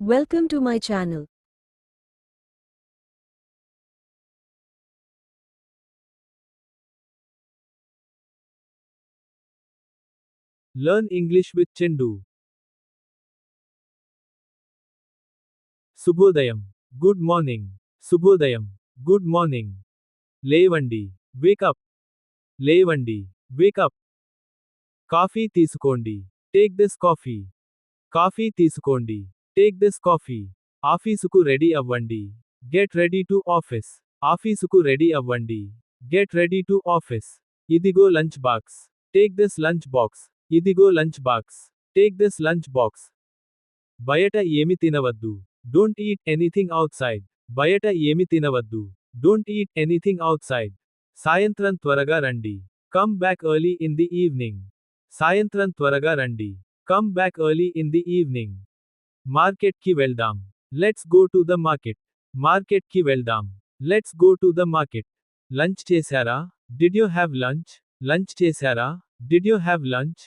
Welcome to my channel. Learn English with Chendu. శుభోదయం good morning శుభోదయం good morning లేవండి wake up లేవండి wake up coffee తీసుకోండి టేక్ దిస్ కాఫీ కాఫీ తీసుకోండి take this coffee ఆఫీసుకు ready అవ్వండి గెట్ రెడీ టు ఆఫీస్ ఆఫీసుకు రెడీ అవ్వండి గెట్ రెడీ టు ఆఫీస్ ఇదిగో lunch box take this lunch box ఇదిగో lunch box take this lunch box బయట ఏమి తినవద్దు don't eat anything outside బయట ఏమి తినవద్దు don't eat anything outside సాయంత్రం త్వరగా రండి come back early in the evening సాయంత్రం త్వరగా రండి come back early in the evening మార్కెట్కి వెళ్దాం. Let's go to the market. మార్కెట్కి వెళ్దాం. Let's go to the market. Lunch చేశారా? Did you have lunch? Lunch చేశారా? Did you have lunch?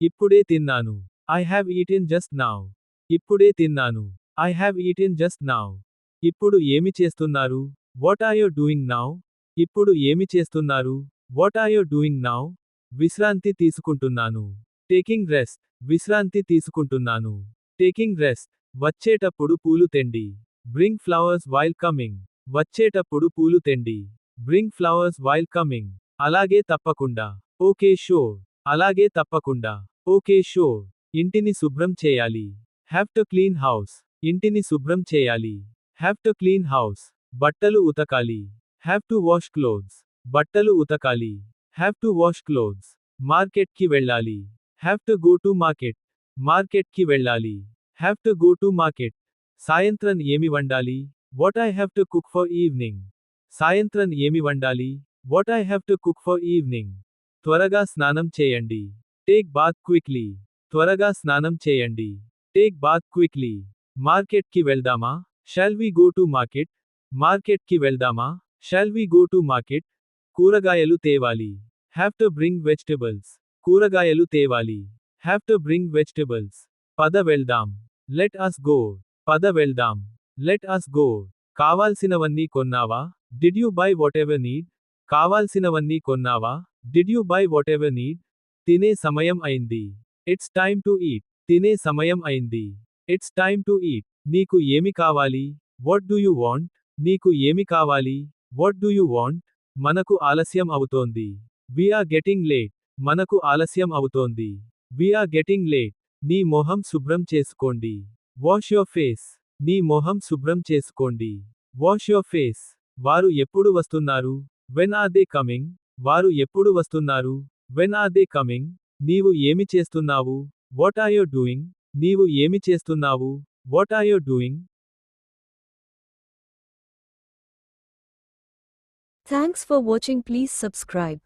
ఇప్పుడే తిన్నాను. I have eaten just now ఇప్పుడే తిన్నాను. I have eaten just now ఇప్పుడు ఏమి చేస్తున్నారు? What are you doing now ఇప్పుడు ఏమి చేస్తున్నారు? What are you doing now విశ్రాంతి తీసుకుంటున్నాను. Taking rest. విశ్రాంతి తీసుకుంటున్నాను. Taking rest. వచ్చేటప్పుడు పూలు తెండి. Bring flowers while coming. వచ్చేటప్పుడు పూలు తెండి. Bring flowers while coming. అలాగే తప్పకుండా. Okay sure. అలాగే తప్పకుండా. Okay sure. ఇంటిని శుభ్రం చేయాలి. Have to clean house. ఇంటిని శుభ్రం చేయాలి. Have to clean house. బట్టలు ఉతకాలి. Have to wash clothes. బట్టలు ఉతకాలి. Have to wash clothes. మార్కెట్కి వెళ్ళాలి. Have to go to market. మార్కెట్కి వెళ్ళాలి. Have to go to market సాయంత్రం ఏమి వండాలి? What I have to cook for evening సాయంత్రం ఏమి వండాలి? What I have to cook for evening త్వరగా స్నానం చేయండి. టేక్ బాత్ క్విక్లీ త్వరగా స్నానం చేయండి. టేక్ బాత్ క్విక్లీ మార్కెట్కి వెళ్దామా? Shall we go to market మార్కెట్కి వెళ్దామా? Shall we go to market కూరగాయలు తేవాలి. హ్యావ్ టు బ్రింగ్ వెజిటబుల్స్ కూరగాయలు తేవాలి. హ్యావ్ టు బ్రింగ్ వెజిటబుల్స్ పద వెళ్దాం. లెట్ అస్ గో పద వెళ్దాం. లెట్ అస్ గో కావాల్సినవన్నీ కొన్నావా? Did you buy whatever need కావాల్సినవన్నీ కొన్నావా? Did you buy whatever need తినే సమయం అయింది. ఇట్స్ టైమ్ టు ఈట్ తినే సమయం అయింది. ఇట్స్ టైమ్ టు ఈట్ నీకు ఏమి కావాలి? వాట్ డూ యూ వాంట్ నీకు ఏమి కావాలి? వాట్ డూ యూ వాంట్ మనకు ఆలస్యం అవుతోంది. ఆర్ గెటింగ్ లేట్ మనకు ఆలస్యం అవుతోంది. వీఆర్ గెటింగ్ లేట్ నీ మొహం శుభ్రం చేసుకోండి. వాష్ యోర్ ఫేస్ నీ మొహం శుభ్రం చేసుకోండి. వాష్ యోర్ ఫేస్ వారు ఎప్పుడు వస్తున్నారు? వెన్ ఆర్ దే కమింగ్ వారు ఎప్పుడు వస్తున్నారు? వెన్ ఆర్ దే కమింగ్ నీవు ఏమి చేస్తున్నావు? వాట్ ఆర్ యు డూయింగ్ నీవు ఏమి చేస్తున్నావు? What are you doing thanks for watching please subscribe